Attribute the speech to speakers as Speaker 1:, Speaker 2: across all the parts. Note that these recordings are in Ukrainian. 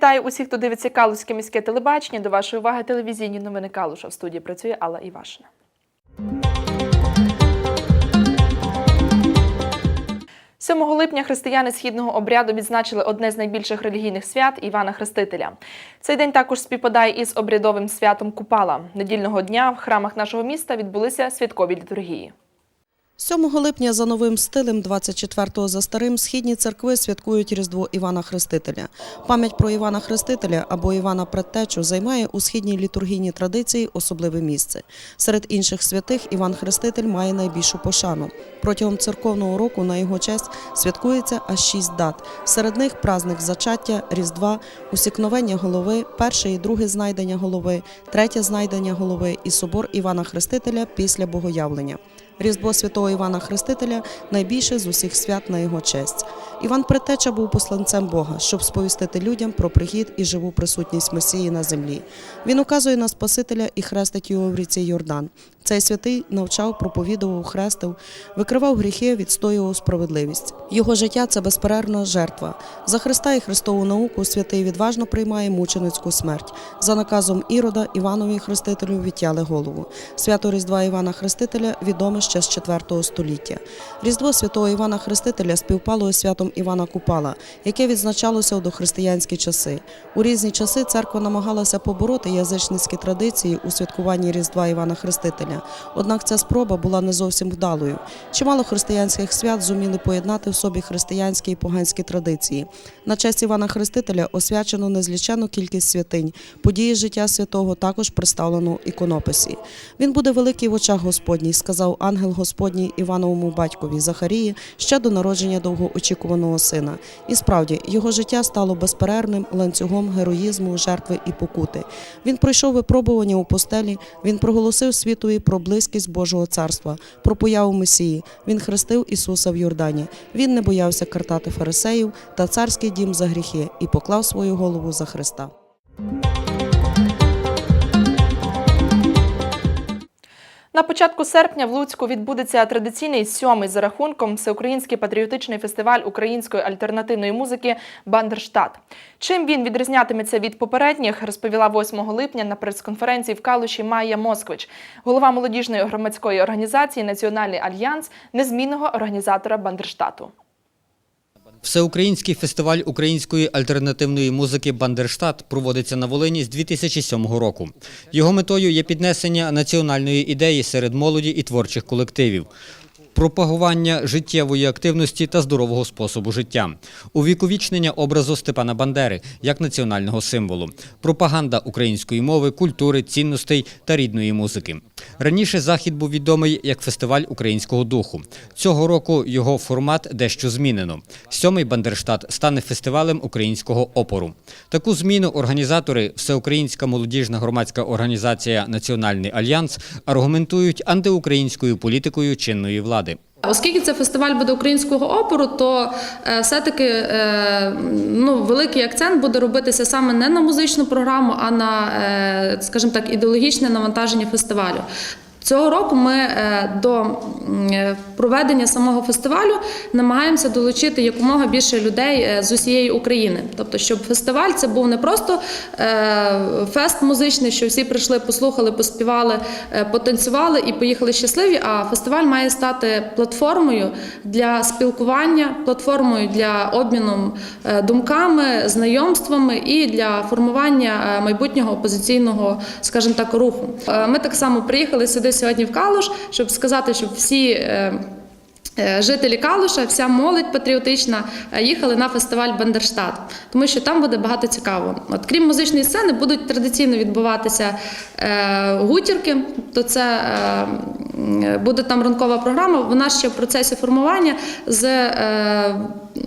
Speaker 1: Вітаю усіх, хто дивиться Калузьке міське телебачення. До вашої уваги телевізійні новини Калуша. В студії працює Алла Івашина. Сьомого липня християни східного обряду відзначили одне з найбільших релігійних свят Івана Хрестителя. Цей день також співпадає із обрядовим святом Купала. Недільного дня в храмах нашого міста відбулися святкові літургії.
Speaker 2: 7 липня за новим стилем, 24-го за старим, східні церкви святкують Різдво Івана Хрестителя. Пам'ять про Івана Хрестителя або Івана Предтечу займає у східній літургійній традиції особливе місце. Серед інших святих Іван Хреститель має найбільшу пошану. Протягом церковного року на його честь святкується аж шість дат. Серед них праздник зачаття, Різдва, усікновення голови, перше і друге знайдення голови, третє знайдення голови і собор Івана Хрестителя після богоявлення. Різдво святого Івана Хрестителя найбільше з усіх свят на його честь. Іван Притеча був посланцем Бога, щоб сповістити людям про прихід і живу присутність Месії на землі. Він указує на Спасителя і хрестить його в ріці Йордан. Цей святий навчав, проповідував, хрестив, викривав гріхи, відстоював справедливість. Його життя це безперервна жертва. За Христа і Христову науку святий відважно приймає мученицьку смерть. За наказом Ірода Іванові Хрестителю відтяли голову. Свято Різдва Івана Хрестителя відоме ще з 4 століття. Різдво святого Івана Хрестителя співпало із святом Івана Купала, яке відзначалося у дохристиянські часи. У різні часи церква намагалася побороти язичницькі традиції у святкуванні Різдва Івана Хрестителя. Однак ця спроба була не зовсім вдалою. Чимало християнських свят зуміли поєднати в собі християнські і поганські традиції. На честь Івана Хрестителя освячено незлічену кількість святинь. Події життя святого також представлено іконописі. Він буде великий в очах Господній, сказав ангел Господній Івановому батькові Захарії ще до народження довгоочікуваного сина. І справді його життя стало безперервним ланцюгом героїзму, жертви і покути. Він пройшов випробування у постелі. Він проголосив світові про близькість Божого царства, про появу Месії. Він хрестив Ісуса в Йордані. Він не боявся картати фарисеїв та царський дім за гріхи і поклав свою голову за Христа.
Speaker 1: На початку серпня в Луцьку відбудеться традиційний сьомий за рахунком всеукраїнський патріотичний фестиваль української альтернативної музики Бандерштат. Чим він відрізнятиметься від попередніх, розповіла 8 липня на прес-конференції в Калуші Майя Москвич, голова молодіжної громадської організації Національний альянс, незмінного організатора Бандерштату.
Speaker 3: Всеукраїнський фестиваль української альтернативної музики Бандерштат проводиться на Волині з 2007 року. Його метою є піднесення національної ідеї серед молоді і творчих колективів. Пропагування життєвої активності та здорового способу життя, увіковічнення образу Степана Бандери як національного символу, пропаганда української мови, культури, цінностей та рідної музики. Раніше захід був відомий як фестиваль українського духу. Цього року його формат дещо змінено. Сьомий Бандерштат стане фестивалем українського опору. Таку зміну організатори Всеукраїнська молодіжна громадська організація Національний альянс аргументують антиукраїнською політикою чинної влади.
Speaker 4: Оскільки це фестиваль буде українського опору, то е, все-таки е, ну, великий акцент буде робитися саме не на музичну програму, а на, е, скажімо так, ідеологічне навантаження фестивалю. Цього року ми е, до е, проведення самого фестивалю намагаємося долучити якомога більше людей е, з усієї України. Тобто, щоб фестиваль це був не просто фест музичний, що всі прийшли, послухали, поспівали, потанцювали і поїхали щасливі. А фестиваль має стати платформою для спілкування, платформою для обміну думками, знайомствами і для формування майбутнього опозиційного, скажімо так, руху. Ми так само приїхали сюди сьогодні в Калуш, щоб сказати, щоб всі. Е, Жителі Калуша, вся молодь патріотична е, їхали на фестиваль Бандерштат, тому що там буде багато цікавого. От крім музичної сцени, будуть традиційно відбуватися е, гутірки. То це е, буде там ранкова програма. Вона ще в процесі формування з е,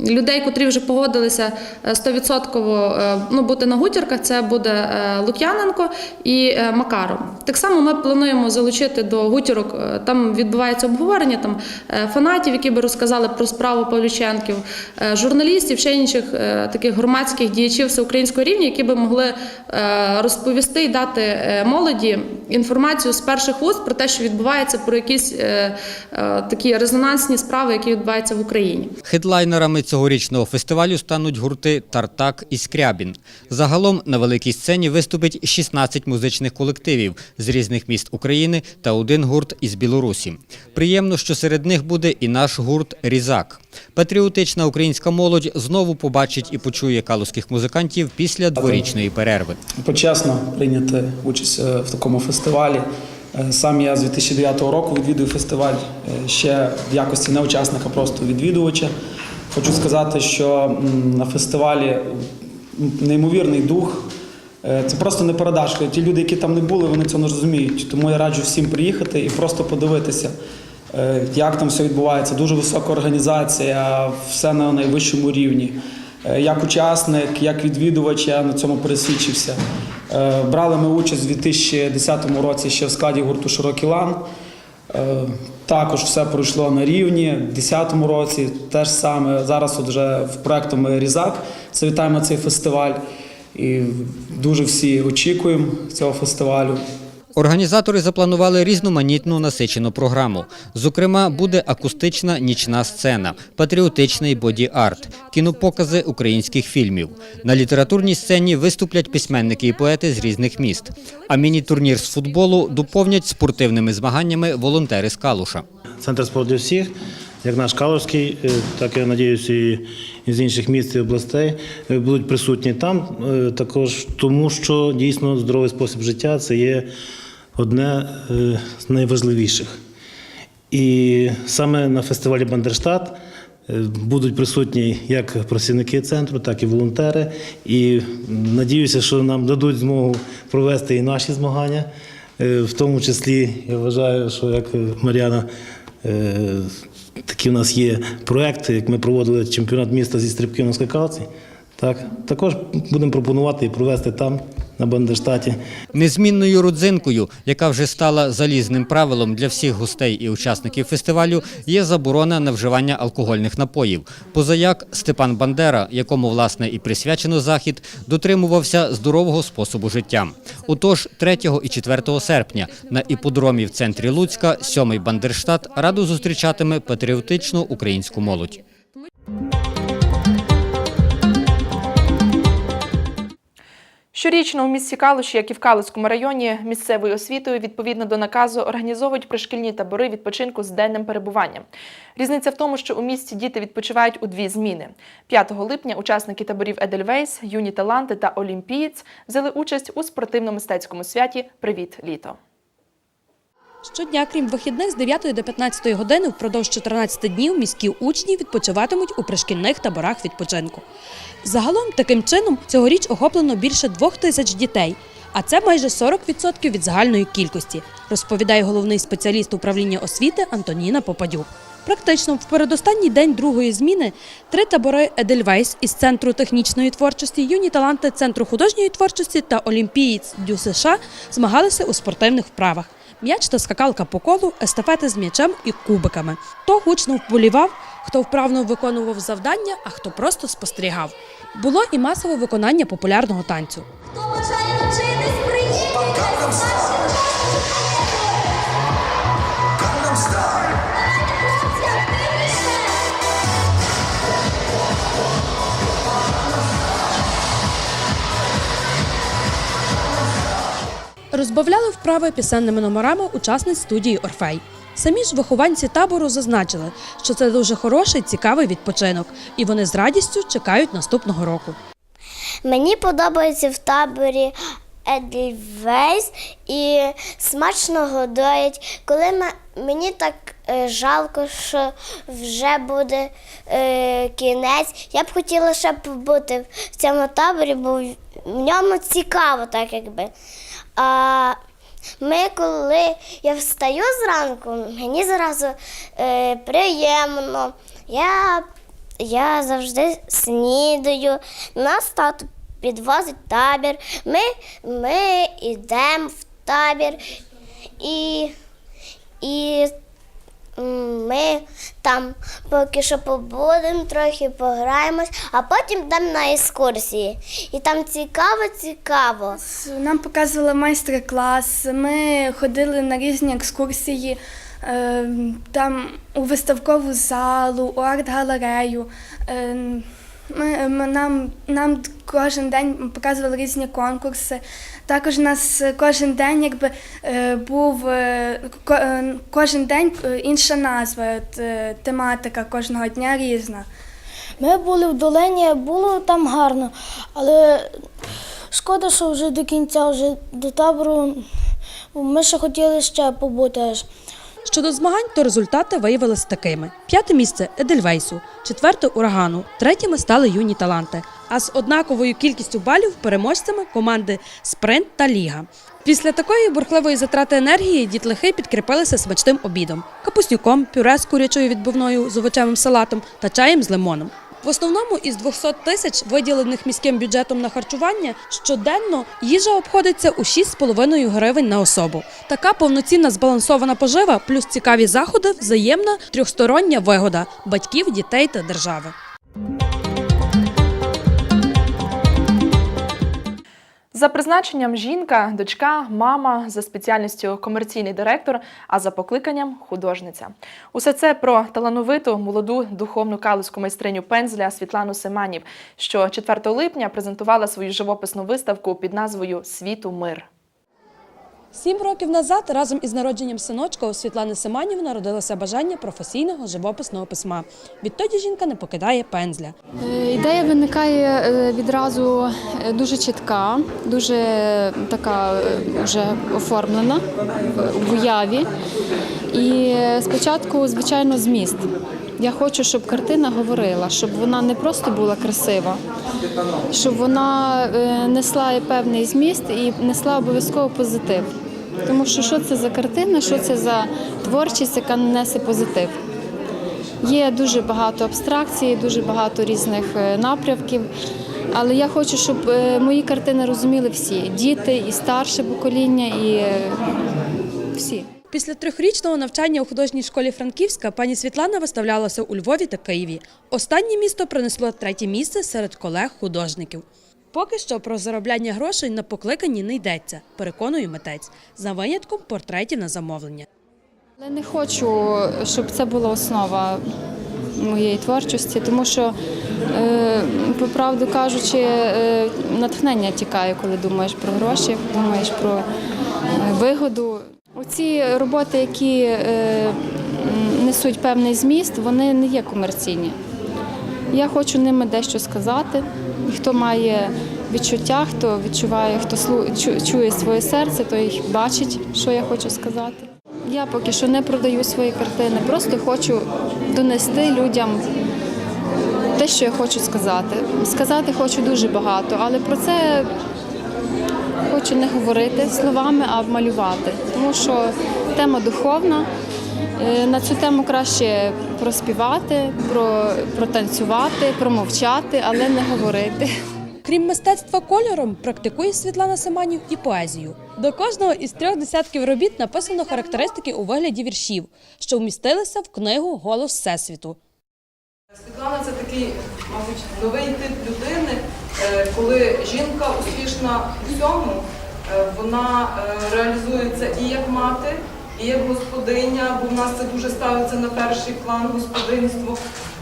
Speaker 4: людей, котрі вже погодилися е, 100% е, ну, бути на гутірках. Це буде е, Лук'яненко і е, Макаров. Так само ми плануємо залучити до гутірок. Там відбувається обговорення там е, фанатів, які би розказали про справу Павлюченків, е, журналістів, ще інших е, таких громадських діячів всеукраїнського рівня, які би могли е, розповісти і дати молоді інформацію з перших вуст про те, що відбувається про якісь такі резонансні справи, які відбуваються в Україні.
Speaker 3: Хедлайнерами цьогорічного фестивалю стануть гурти Тартак і Скрябін. Загалом на великій сцені виступить 16 музичних колективів з різних міст України та один гурт із Білорусі. Приємно, що серед них буде і наш гурт Різак. Патріотична українська молодь знову побачить і почує калузьких музикантів після дворічної перерви.
Speaker 5: почесно прийняти участь е, в такому фестивалі. Е, Сам я з 2009 року відвідую фестиваль е, ще в якості не учасника, просто відвідувача. Хочу сказати, що на фестивалі неймовірний дух. Це просто не передаш. Ті люди, які там не були, вони цього не розуміють. Тому я раджу всім приїхати і просто подивитися, як там все відбувається. Дуже висока організація, все на найвищому рівні. Е, Як учасник, як відвідувач, я на цьому пересвідчився. Е, Брали ми участь у 2010 році ще в складі гурту Широкий лан. Е, Також все пройшло на рівні. У 2010 році теж саме. Зараз от вже в проєкту ми Різак. Це вітаємо цей фестиваль. І дуже всі очікуємо цього фестивалю.
Speaker 3: Організатори запланували різноманітну насичену програму. Зокрема, буде акустична нічна сцена, патріотичний боді-арт, кінопокази українських фільмів. На літературній сцені виступлять письменники і поети з різних міст. А міні-турнір з футболу доповнять спортивними змаганнями волонтери з Калуша.
Speaker 6: Центр спорту всіх, як наш Калужський, е, так я надіюся, і з інших міст і областей е, будуть присутні там. е, Також тому, що дійсно здоровий спосіб життя це є одне з найважливіших. І саме на фестивалі Бандерштат будуть присутні як працівники центру, так і волонтери. І надіюся, що нам дадуть змогу провести і наші змагання. В тому числі я вважаю, що як Мар'яна, такі в нас є проекти, як ми проводили чемпіонат міста зі стрибків на скакалці. Так, також будемо пропонувати і провести там, на Бандерштаті.
Speaker 3: Незмінною родзинкою, яка вже стала залізним правилом для всіх гостей і учасників фестивалю, є заборона на вживання алкогольних напоїв. Позаяк Степан Бандера, якому власне і присвячено захід, дотримувався здорового способу життя. Отож, 3 і 4 серпня на іподромі в центрі Луцька сьомий Бандерштат радо зустрічатиме патріотичну українську молодь.
Speaker 1: Щорічно у місті Калуші, як і в Калуському районі, місцевою освітою відповідно до наказу організовують пришкільні табори відпочинку з денним перебуванням. Різниця в тому, що у місті діти відпочивають у дві зміни. 5 липня учасники таборів Едельвейс, юні таланти та Олімпієць взяли участь у спортивно-мистецькому святі Привіт літо.
Speaker 7: Щодня, крім вихідних, з 9 до 15 години впродовж 14 днів міські учні відпочиватимуть у пришкільних таборах відпочинку. Загалом, таким чином, цьогоріч охоплено більше двох тисяч дітей, а це майже 40% від загальної кількості, розповідає головний спеціаліст управління освіти Антоніна Попадюк. Практично в передостанній день другої зміни три табори Едельвейс із центру технічної творчості, юні таланти центру художньої творчості та олімпієць Дю США змагалися у спортивних вправах. М'яч та скакалка по колу, естафети з м'ячем і кубиками. Хто гучно вболівав, хто вправно виконував завдання, а хто просто спостерігав. Було і масове виконання популярного танцю.
Speaker 8: Хто бажає навчитись, приїдьте до
Speaker 7: Розбавляли вправи пісенними номерами учасниць студії Орфей. Самі ж вихованці табору зазначили, що це дуже хороший, цікавий відпочинок, і вони з радістю чекають наступного року.
Speaker 8: Мені подобається в таборі Едельвейс і смачно годують. Коли мені так е, жалко, що вже буде е, кінець, я б хотіла ще побути в цьому таборі, бо в ньому цікаво, так якби. А ми, коли я встаю зранку, мені зразу е, приємно. Я я завжди снідаю. Нас тату підвозить табір. Ми, ми йдемо в табір і, і ми там поки що побудемо, трохи пограємось, а потім там на екскурсії. І там цікаво, цікаво.
Speaker 9: Нам показували майстер-клас, ми ходили на різні екскурсії е, там у виставкову залу, у арт-галерею. Е, ми, нам, нам кожен день показували різні конкурси. Також у нас кожен день якби, е, був е, е, кожен день інша назва, тематика кожного дня різна.
Speaker 10: Ми були в долині, було там гарно, але шкода, що вже до кінця, вже до табору. Ми ще хотіли ще побути аж.
Speaker 7: Щодо змагань, то результати виявилися такими: п'яте місце Едельвейсу, четверте урагану, третіми стали юні таланти. А з однаковою кількістю балів переможцями команди Спринт та Ліга. Після такої бурхливої затрати енергії дітлахи підкріпилися смачним обідом, капустюком, пюре з курячою відбивною з овочевим салатом та чаєм з лимоном. В основному із 200 тисяч, виділених міським бюджетом на харчування, щоденно їжа обходиться у 6,5 гривень на особу. Така повноцінна збалансована пожива, плюс цікаві заходи, взаємна трьохстороння вигода батьків, дітей та держави.
Speaker 1: За призначенням жінка, дочка, мама, за спеціальністю комерційний директор, а за покликанням художниця. Усе це про талановиту молоду духовну калузьку майстриню пензля Світлану Семанів, що 4 липня презентувала свою живописну виставку під назвою Світу мир.
Speaker 7: Сім років назад разом із народженням синочка у Світлани Семанів народилося бажання професійного живописного письма. Відтоді жінка не покидає пензля.
Speaker 11: Е, Ідея виникає е, відразу е, дуже чітка, дуже така вже оформлена в- уяві. І спочатку, звичайно, зміст. Я хочу, щоб картина говорила, щоб вона не просто була красива, щоб вона несла певний зміст і несла обов'язково позитив. Тому що що це за картина, що це за творчість, яка несе позитив. Є дуже багато абстракцій, дуже багато різних е, напрямків. Але я хочу, щоб е, мої картини розуміли всі діти, і старше покоління, і е, всі.
Speaker 7: Після трьохрічного навчання у художній школі Франківська пані Світлана виставлялася у Львові та Києві. Останнє місто принесло третє місце серед колег-художників. Поки що про заробляння грошей на покликанні не йдеться, переконує митець, за винятком портретів на замовлення.
Speaker 11: Але не хочу, щоб це була основа моєї творчості, тому що, е, по правду кажучи, е, натхнення тікає, коли думаєш про гроші, думаєш про е, вигоду. Оці роботи, які несуть певний зміст, вони не є комерційні. Я хочу ними дещо сказати. Хто має відчуття, хто відчуває, хто чує своє серце, той бачить, що я хочу сказати. Я поки що не продаю свої картини, просто хочу донести людям те, що я хочу сказати. Сказати хочу дуже багато, але про це хочу не говорити словами, а малювати. Тому що тема духовна. Е, На цю тему краще проспівати, про, протанцювати, промовчати, але не говорити.
Speaker 7: Крім мистецтва кольором, практикує Світлана Семанів і поезію. До кожного із трьох десятків робіт написано характеристики у вигляді віршів, що вмістилися в книгу Голос Всесвіту.
Speaker 12: Світлана це такий, мабуть, новий тип людини, е, коли жінка успішна у всьому, е, вона реалізується і як мати, і як господиня, бо в нас це дуже ставиться на перший план господинство.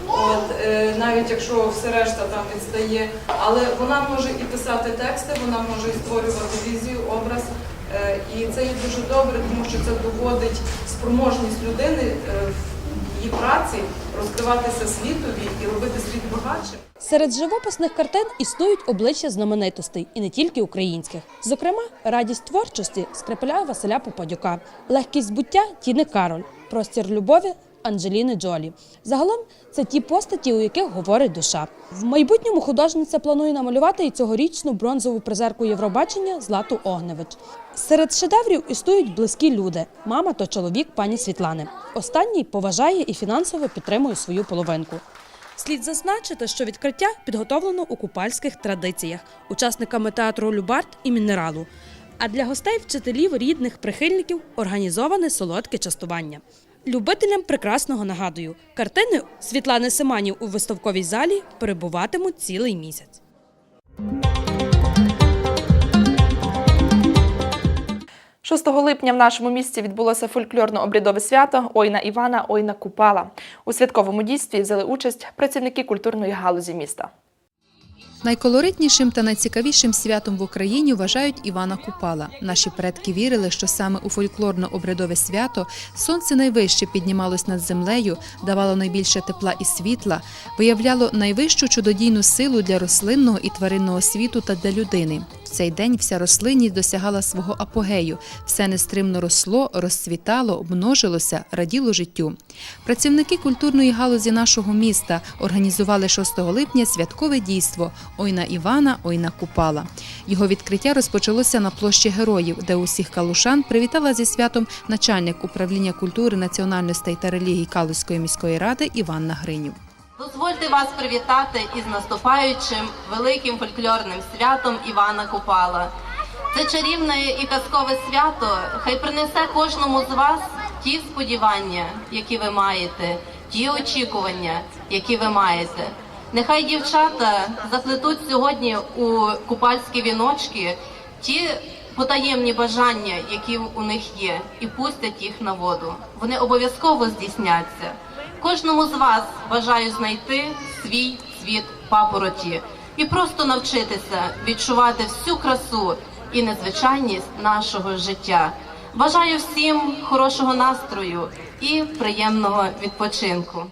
Speaker 12: От, е, навіть якщо все решта там відстає, але вона може і писати тексти, вона може і створювати візію, образ. Е, І це є дуже добре, тому що це доводить спроможність людини е, її праці розкриватися світові і робити світ багатшим.
Speaker 7: Серед живописних картин існують обличчя знаменитостей, і не тільки українських. Зокрема, радість творчості скрипаля Василя Попадюка, легкість буття Тіни Кароль, простір любові Анджеліни Джолі. Загалом це ті постаті, у яких говорить душа. В майбутньому художниця планує намалювати і цьогорічну бронзову призерку Євробачення Злату Огневич. Серед шедеврів існують близькі люди мама та чоловік пані Світлани. Останній поважає і фінансово підтримує свою половинку. Слід зазначити, що відкриття підготовлено у купальських традиціях учасниками театру Любарт і Мінералу. А для гостей, вчителів, рідних, прихильників організоване солодке частування. Любителям прекрасного нагадую, картини Світлани Семанів у виставковій залі перебуватимуть цілий місяць.
Speaker 1: 6 липня в нашому місті відбулося фольклорно-обрядове свято Ойна Івана, Ойна Купала. У святковому дійстві взяли участь працівники культурної галузі міста.
Speaker 13: Найколоритнішим та найцікавішим святом в Україні вважають Івана Купала. Наші предки вірили, що саме у фольклорно-обрядове свято сонце найвище піднімалось над землею, давало найбільше тепла і світла, виявляло найвищу чудодійну силу для рослинного і тваринного світу та для людини. Цей день вся рослинність досягала свого апогею, все нестримно росло, розцвітало, множилося, раділо життю. Працівники культурної галузі нашого міста організували 6 липня святкове дійство Ойна Івана, Ойна Купала. Його відкриття розпочалося на площі героїв, де усіх калушан привітала зі святом начальник управління культури, національностей та релігій Калузької міської ради Іванна Гринів.
Speaker 14: Дозвольте вас привітати із наступаючим великим фольклорним святом Івана Купала. Це чарівне і казкове свято. Хай принесе кожному з вас ті сподівання, які ви маєте, ті очікування, які ви маєте. Нехай дівчата заплетуть сьогодні у купальські віночки ті потаємні бажання, які у них є, і пустять їх на воду. Вони обов'язково здійсняться. Кожному з вас бажаю знайти свій цвіт папороті і просто навчитися відчувати всю красу і незвичайність нашого життя. Бажаю всім хорошого настрою і приємного відпочинку.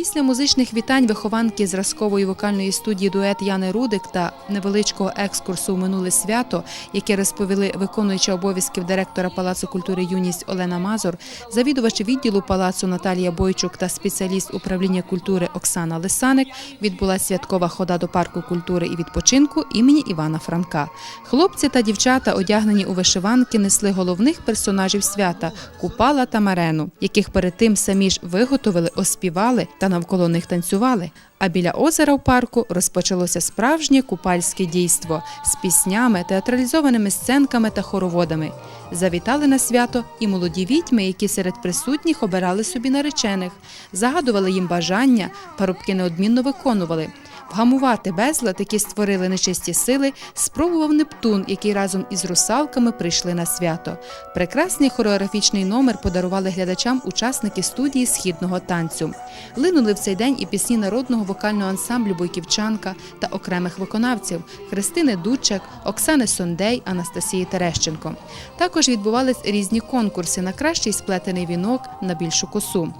Speaker 13: Після музичних вітань вихованки зразкової вокальної студії дует Яни Рудик та невеличкого екскурсу у минуле свято, яке розповіли виконуюча обов'язків директора Палацу культури Юність Олена Мазур, завідувач відділу палацу Наталія Бойчук та спеціаліст управління культури Оксана Лисаник, відбулася святкова хода до парку культури і відпочинку імені Івана Франка. Хлопці та дівчата, одягнені у вишиванки, несли головних персонажів свята Купала та Марену, яких перед тим самі ж виготовили, оспівали та навколо них танцювали. А біля озера в парку розпочалося справжнє купальське дійство з піснями, театралізованими сценками та хороводами. Завітали на свято і молоді відьми, які серед присутніх обирали собі наречених, загадували їм бажання, парубки неодмінно виконували. Вгамувати безлад, які створили нечисті сили, спробував Нептун, який разом із русалками прийшли на свято. Прекрасний хореографічний номер подарували глядачам учасники студії східного танцю. Линули в цей день і пісні народного вокального ансамблю Бойківчанка та окремих виконавців Христини Дудчак, Оксани Сондей, Анастасії Терещенко. Також відбувались різні конкурси на кращий сплетений вінок на більшу косу.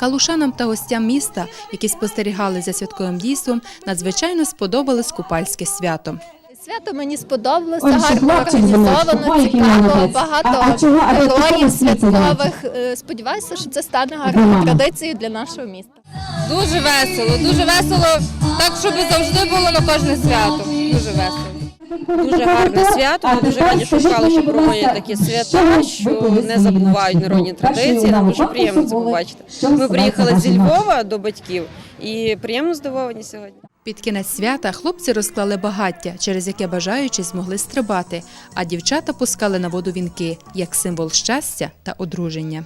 Speaker 13: Калушанам та гостям міста, які спостерігали за святковим дійством, надзвичайно сподобалось купальське свято.
Speaker 15: Свято мені сподобалося, гарно організовано, цікаво, багато героїв святкових. Е, Сподіваюся, що це стане гарною традицією для нашого міста.
Speaker 16: Дуже весело, дуже весело, так щоб завжди було на кожне свято. Дуже весело.
Speaker 17: Дуже гарне свято. Ми дуже раді, що Калуші проводять такі свята, що не забувають народні традиції. Нам дуже приємно це побачити. Ми приїхали зі Львова до батьків і приємно здивовані сьогодні.
Speaker 13: Під кінець свята хлопці розклали багаття, через яке бажаючі змогли стрибати, а дівчата пускали на воду вінки як символ щастя та одруження.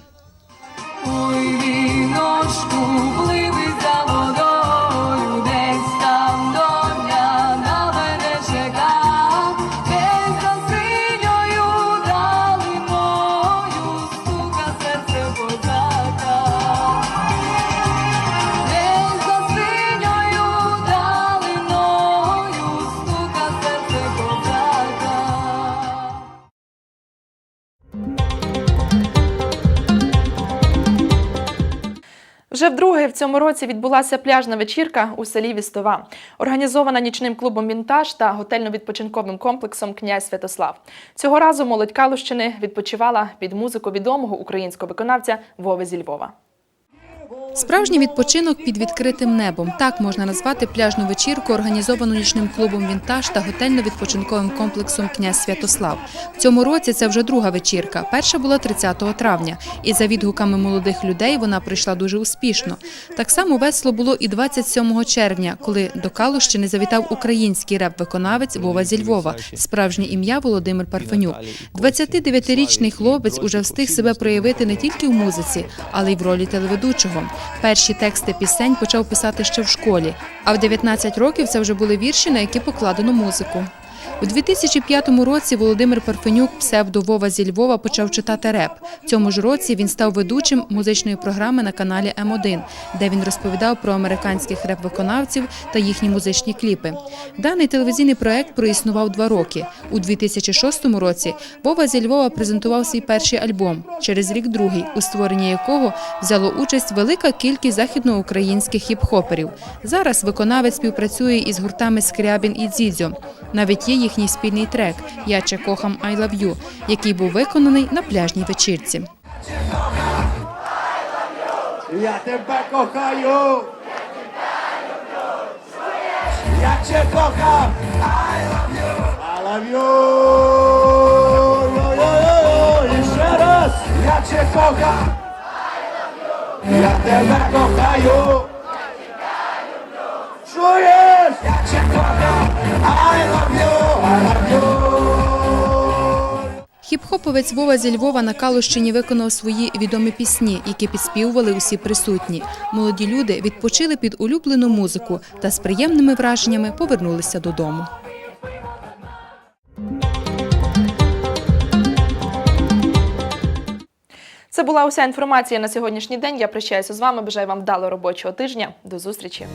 Speaker 18: Ой, віночку, пливи за водою,
Speaker 1: Вже вдруге в цьому році відбулася пляжна вечірка у селі Вістова, організована нічним клубом Вінтаж та готельно-відпочинковим комплексом Князь Святослав. Цього разу молодь Калущини відпочивала під музику відомого українського виконавця Вови зі Львова.
Speaker 13: Справжній відпочинок під відкритим небом. Так можна назвати пляжну вечірку, організовану нічним клубом Вінтаж та готельно-відпочинковим комплексом Князь Святослав. В цьому році це вже друга вечірка. Перша була 30 травня. І за відгуками молодих людей вона пройшла дуже успішно. Так само весело було і 27 червня, коли до Калущини завітав український реп-виконавець Вова зі Львова. Справжнє ім'я Володимир Парфенюк. 29-річний хлопець уже встиг себе проявити не тільки в музиці, але й в ролі телеведучого. Перші тексти пісень почав писати ще в школі, а в 19 років це вже були вірші, на які покладено музику. У 2005 році Володимир Парфенюк, псевдо Вова зі Львова, почав читати реп. В цьому ж році він став ведучим музичної програми на каналі М1, де він розповідав про американських реп-виконавців та їхні музичні кліпи. Даний телевізійний проект проіснував два роки. У 2006 році Вова зі Львова презентував свій перший альбом, через рік другий, у створенні якого взяло участь велика кількість західноукраїнських хіп-хоперів. Зараз виконавець співпрацює із гуртами Скрябін і Дзідзьо. Навіть є їхній спільний трек Я че кохам I love you», який був виконаний на пляжній вечірці.
Speaker 18: Я тебе кохаю. Я тебе кохам. I love you. I love you. І ще раз. Я тебе кохам. Я тебе кохаю. Чуєш? Я тебе кохам. I love you.
Speaker 13: Хіп-хоповець Вова зі Львова на Калущині виконав свої відомі пісні, які підспівували усі присутні. Молоді люди відпочили під улюблену музику та з приємними враженнями повернулися додому.
Speaker 1: Це була уся інформація на сьогоднішній день. Я прощаюся з вами. Бажаю вам вдалого робочого тижня. До зустрічі.